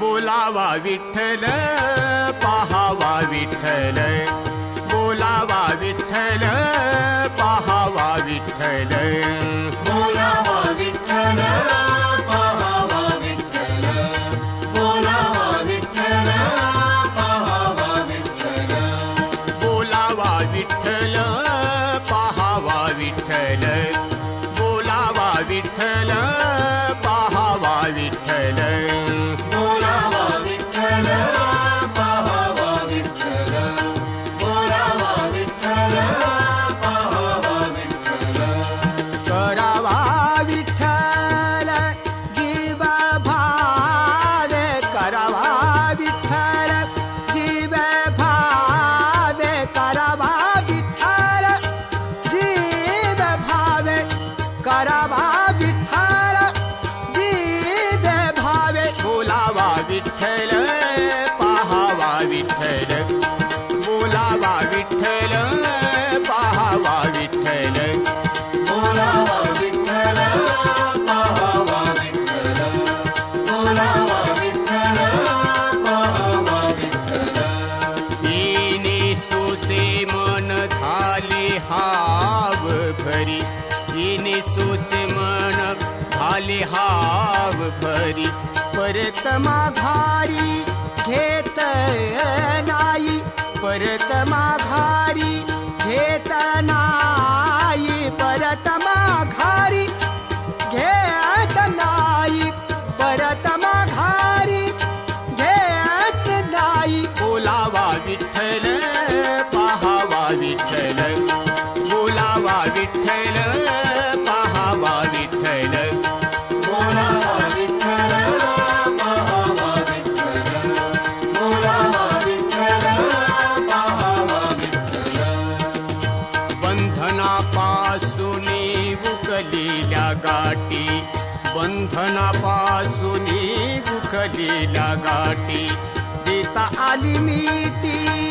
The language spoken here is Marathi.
बोलावा विठ्ठल पाहावा विठ्ठल ವಿಠಲ विठ्ठल. बोलावा विठ्ठल पाहावा विठ्ठल. बोलावा मन झाले हाव भरी. येणे सोसे मन झाले हाव भरी. परत परत माघारी घेता नाही परत माघारी घेत नाही परत माघारी घेत नाही. बोलावा विठ्ठल पाहावा विठ्ठल. गाठी बंधनापासून दुखलेल्या गाठी. देता आली मिठी